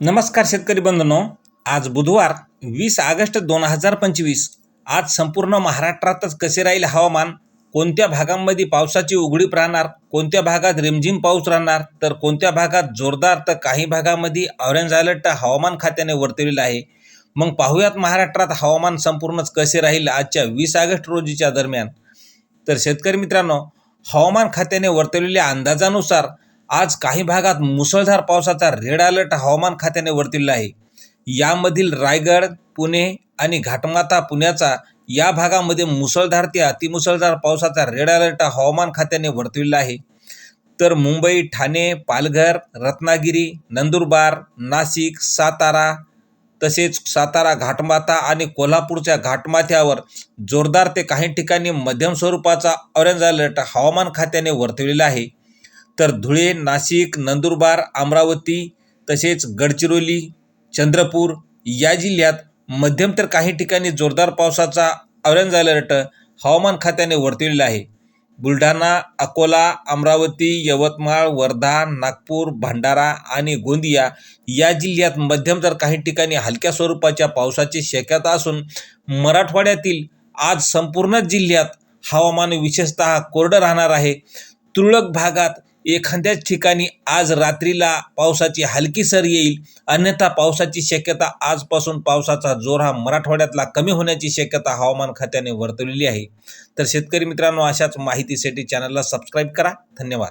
नमस्कार शेतकरी बंधनो. आज बुधवार वीस ऑगस्ट दोन हजार पंचवीस. आज संपूर्ण महाराष्ट्रातच कसे राहील हवामान? कोणत्या भागांमध्ये पावसाची उघडीप राहणार? कोणत्या भागात रिमझिम पाऊस राहणार? तर कोणत्या भागात जोरदार तर काही भागामध्ये ऑरेंज अलर्ट हवामान खात्याने वर्तविलेलं आहे. मग पाहूयात महाराष्ट्रात हवामान संपूर्णच कसे राहील आजच्या वीस ऑगस्ट रोजीच्या दरम्यान. तर शेतकरी मित्रांनो हवामान खात्याने वर्तवलेल्या अंदाजानुसार आज काही भागात मुसळधार पावसाचा रेड अलर्ट हवामान खात्याने वर्तवलेला आहे. यामधील रायगड पुणे आणि घाटमाता पुण्याचा या भागामध्ये मुसळधार ते अतिमुसळधार पावसाचा रेड अलर्ट हवामान खात्याने वर्तविला आहे. तर मुंबई ठाणे पालघर रत्नागिरी नंदुरबार नाशिक सातारा तसेच सातारा घाटमाता आणि कोल्हापूरच्या घाटमाथ्यावर जोरदार ते काही ठिकाणी मध्यम स्वरूपाचा ऑरेंज अलर्ट हवामान खात्याने वर्तविलेला आहे. तर धुळे नाशिक नंदुरबार अमरावती तसेच गडचिरोली चंद्रपूर या जिल्ह्यात मध्यम तर काही ठिकाणी जोरदार पावसाचा ऑरेंज अलर्ट हवामान खात्याने वर्तविलेला आहे. बुलढाणा अकोला अमरावती यवतमाळ वर्धा नागपूर भंडारा आणि गोंदिया या जिल्ह्यात मध्यम तर काही ठिकाणी हलक्या स्वरूपाच्या पावसाची शक्यता असून मराठवाड्यातील आज संपूर्ण जिल्ह्यात हवामान विशेषतः कोरडं राहणार आहे. तुरळक भागात एखाद्याच ठिकाणी आज रात्रीला पावसाची हलकी सर येईल अन्यथा पावसाची शक्यता आजपासून पावसाचा जोर हा मराठवाड्यातला कमी होण्याची शक्यता हवामान खात्याने वर्तवलेली आहे. तर शेतकरी मित्रांनो अशाच माहितीसाठी चॅनलला सबस्क्राईब करा. धन्यवाद.